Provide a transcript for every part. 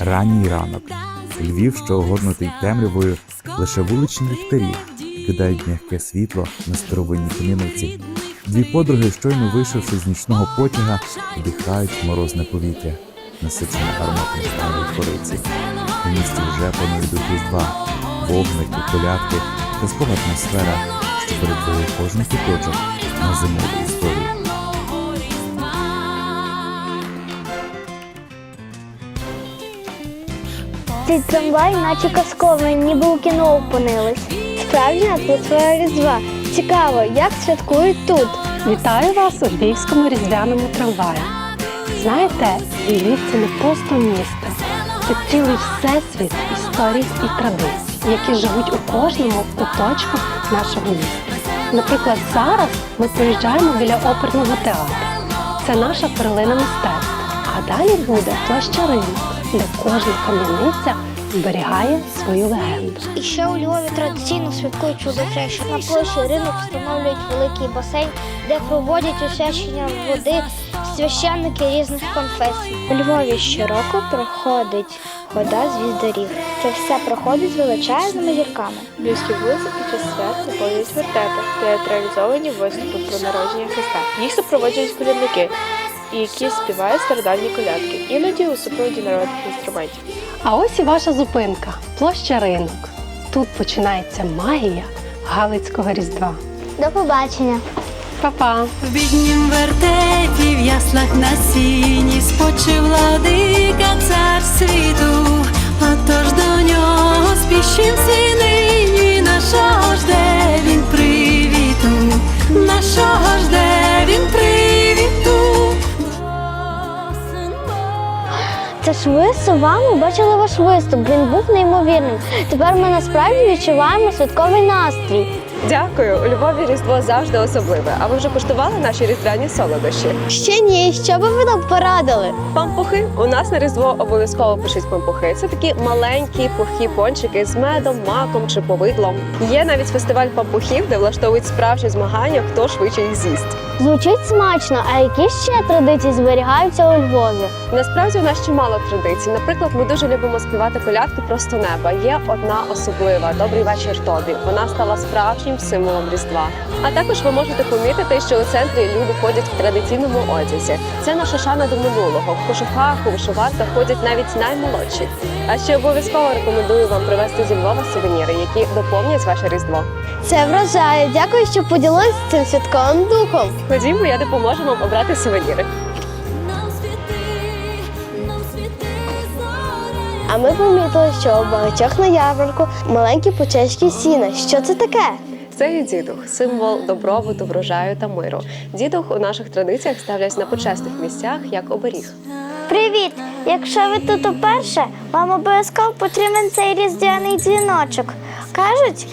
Ранній ранок. Львів, що огорнутий темрявою, лише вуличні ліхтарі кидають м'яке світло на старовинні кам'яниці. Дві подруги, щойно вийшовши з нічного потяга, вдихають морозне повітря, насичене ароматом старої кориці. У місті вже панують дух різдва, вогники, колядки, казкова атмосфера, що перетворює кожен куточок на зимову історію. Цей трамвай, наче казковий, ніби у кіно опинились. Справжня атмосфера різдва. Цікаво, як святкують тут. Вітаю вас у львівському різдвяному трамваї. Знаєте, Львів це не просто місто, це цілий всесвіт історій і традицій, які живуть у кожному куточку нашого міста. Наприклад, зараз ми проїжджаємо біля оперного театру. Це наша перлина мистецтва. А далі буде площа ринок, де кожна кам'яниця зберігає свою легенду. І ще у Львові традиційно святкують чудотреще. На площі ринок встановлюють великий басейн, де проводять освячення води священники різних конфесій. У Львові щороку проходить хода звіздорів. Це все проходить з величезними зірками. Львівські вулиці під час свят наповнюють вертепи, театралізовані виступи про народження Христа. Їх супроводжують колядники, які співають стародавні колядки, іноді у супроводі народних інструментів. А ось і ваша зупинка площа ринок. Тут починається магія Галицького різдва. До побачення. Па-па! В біднім вертепі в яслах на сіні спочив владика цар світу, отож до нього синині, Ви з вами бачили ваш виступ. Він був неймовірним. Тепер ми насправді відчуваємо святковий настрій. Дякую. У Львові Різдво завжди особливе. А ви вже куштували наші різдвяні солодощі? Ще ні, що би ви нам порадили? Пампухи. У нас на Різдво обов'язково пишуть пампухи. Це такі маленькі пухі пончики з медом, маком чи повидлом. Є навіть фестиваль пампухів, де влаштовують справжні змагання, хто швидше їх з'їсть. Звучить смачно, а які ще традиції зберігаються у Львові? Насправді у нас чимало традицій. Наприклад, ми дуже любимо співати колядки просто неба. Є одна особлива Добрий вечір тобі. Вона стала справжнім символом Різдва. А також ви можете помітити, що у центрі люди ходять в традиційному одязі. Це наша шана до минулого. В кожухах, у вишиванках ходять навіть наймолодші. А ще обов'язково рекомендую вам привезти зі Львова сувеніри, які доповнять ваше різдво. Це вражає. Дякую, що поділилися цим святковим духом. Ходімо, я допоможу вам обрати сувеніри. А ми помітили, що у багатьох на ярмарку маленькі почечки сіна. Що це таке? Це є дідух, символ добробуту, врожаю та миру. Дідух у наших традиціях ставлять на почесних місцях як оберіг. Привіт! Якщо ви тут уперше, вам обов'язково потрібен цей різдвяний дзвіночок. Кажуть,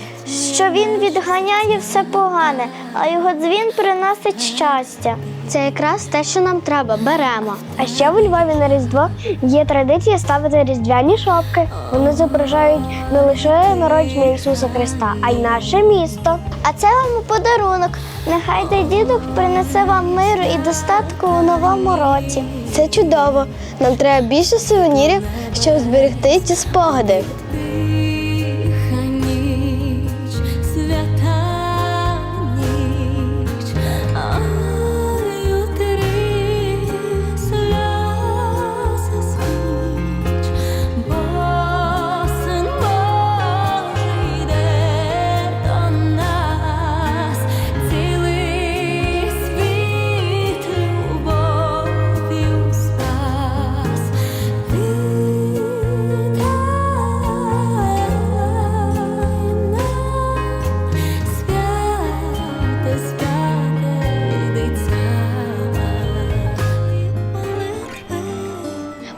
що він відганяє все погане, а його дзвін приносить щастя. Це якраз те, що нам треба, беремо. А ще у Львові на Різдво є традиція ставити різдвяні шопки. Вони зображають не лише народження Ісуса Христа, а й наше місто. А це вам подарунок. Нехай той дідух принесе вам миру і достатку у новому році. Це чудово. Нам треба більше сувенірів, щоб зберегти ці спогади.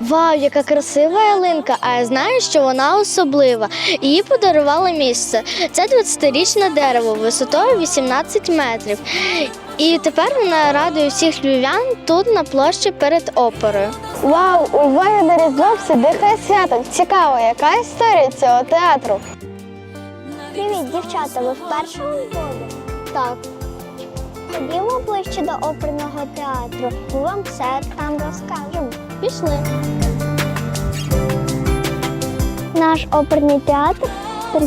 Вау, яка красива ялинка! А я знаю, що вона особлива. Її подарували місце. Це 20-річне дерево висотою 18 метрів. І тепер вона радує всіх львів'ян тут на площі перед оперою. Вау, у Різдво все дихає святом. Цікаво, яка історія цього театру? Привіт, дівчата, ви вперше у Львові? Так. Ходімо ближче до оперного театру. Ми вам все там розкажемо. Пішли. Наш оперний театр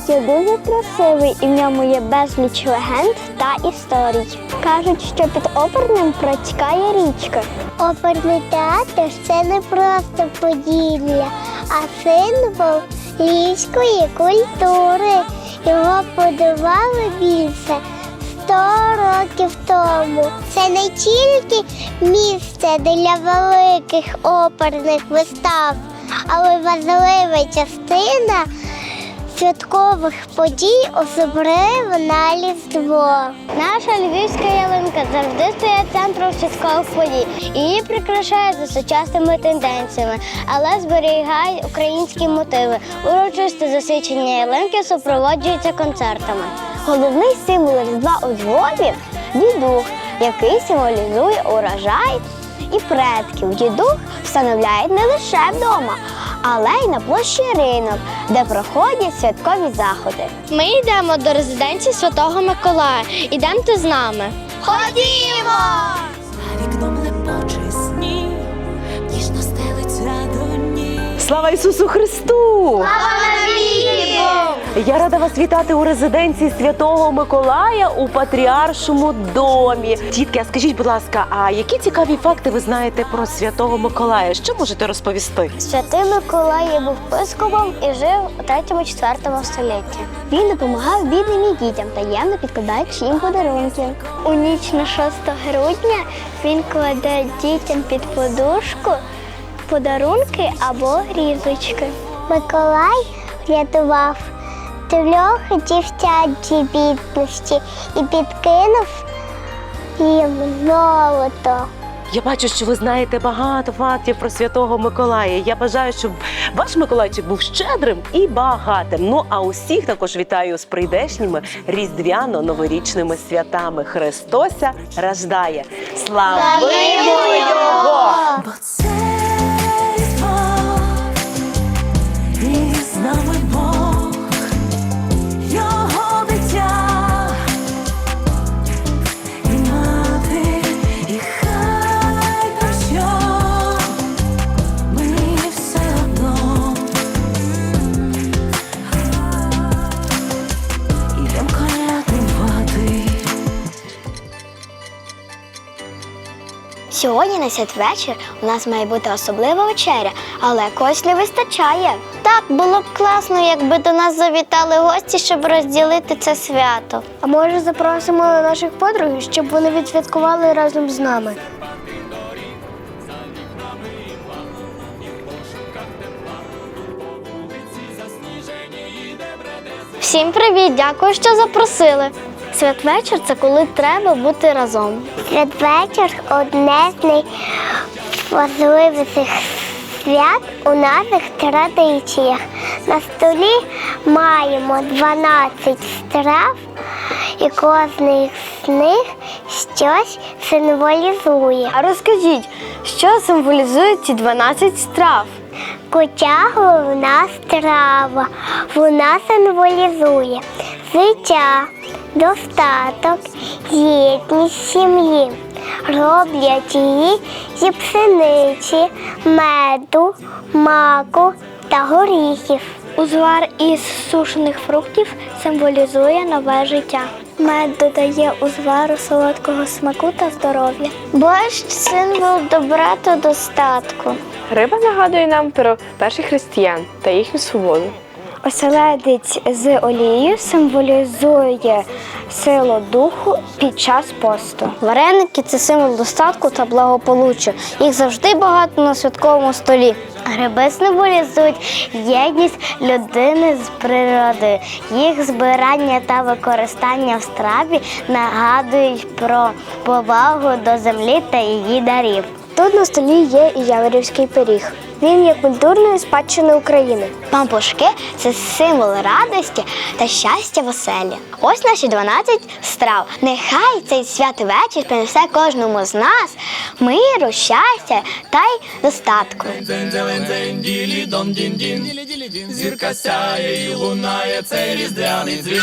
є дуже красивий і в ньому є безліч легенд та історій. Кажуть, що під оперним протікає річка. Оперний театр це не просто поділля, а символ львівської культури. Його будували більше 100 років тому. Це не тільки місце для великих оперних вистав, але важлива частина святкових подій, особливо на Різдво. Наша львівська ялинка завжди стоїть центром святкових подій. Її прикрашає за сучасними тенденціями, але зберігає українські мотиви. Урочисте засвідчення ялинки супроводжується концертами. Головний символ Різдва у Львові дідух, який символізує урожай і предків. Дідух встановляють не лише вдома, але й на площі ринок, де проходять святкові заходи. Ми йдемо до резиденції Святого Миколая. Ідемте з нами. Ходімо! Вікном лепоче Слава Ісусу Христу! Я рада вас вітати у резиденції Святого Миколая у Патріаршому домі. Тітки, а скажіть, будь ласка, а які цікаві факти ви знаєте про Святого Миколая? Що можете розповісти? Святий Миколай був пископом і жив у 3-4 столітті. Він допомагав бідним і дітям, таємно підкладаючи їм подарунки. У ніч на 6 грудня він кладе дітям під подушку подарунки або різочки. Миколай врятував трьох дівчат зі бідності і підкинув їм золото. Я бачу, що ви знаєте багато фактів про Святого Миколая. Я бажаю, щоб ваш Миколайчик був щедрим і багатим. Ну а усіх також вітаю з прийдешніми різдвяно-новорічними святами. Христося рождає. Славимо Його! Сьогодні на святвечір у нас має бути особлива вечеря, але когось не вистачає. Так, було б класно, якби до нас завітали гості, щоб розділити це свято. А може запросимо наших подруг, щоб вони відсвяткували разом з нами. Всім привіт! Дякую, що запросили. Святвечір це коли треба бути разом. Святвечір одне з найважливіших свят у наших традиціях. На столі маємо 12 страв, і кожний з них щось символізує. А розкажіть, що символізують ці 12 страв? Кутя головна страва. Вона символізує життя, достаток, єдність сім'ї. Роблять її зі пшениці, меду, маку та горіхів. Узвар із сушених фруктів символізує нове життя. Мед додає узвару солодкого смаку та здоров'я. Борщ символ добра та достатку. Риба нагадує нам про перших християн та їхню свободу. Оселедець з олією символізує силу духу під час посту. Вареники це символ достатку та благополуччя. Їх завжди багато на святковому столі. Гриби символізують єдність людини з природою. Їх збирання та використання в страві нагадують про повагу до землі та її дарів. Тут на столі є і яворівський пиріг. Він є культурною спадщиною України. Пампушки це символ радості та щастя в оселі. Ось наші 12 страв. Нехай цей святий вечір принесе кожному з нас миру, щастя та й достатку. Зірка сяє і лунає цей різдвяний дзвін.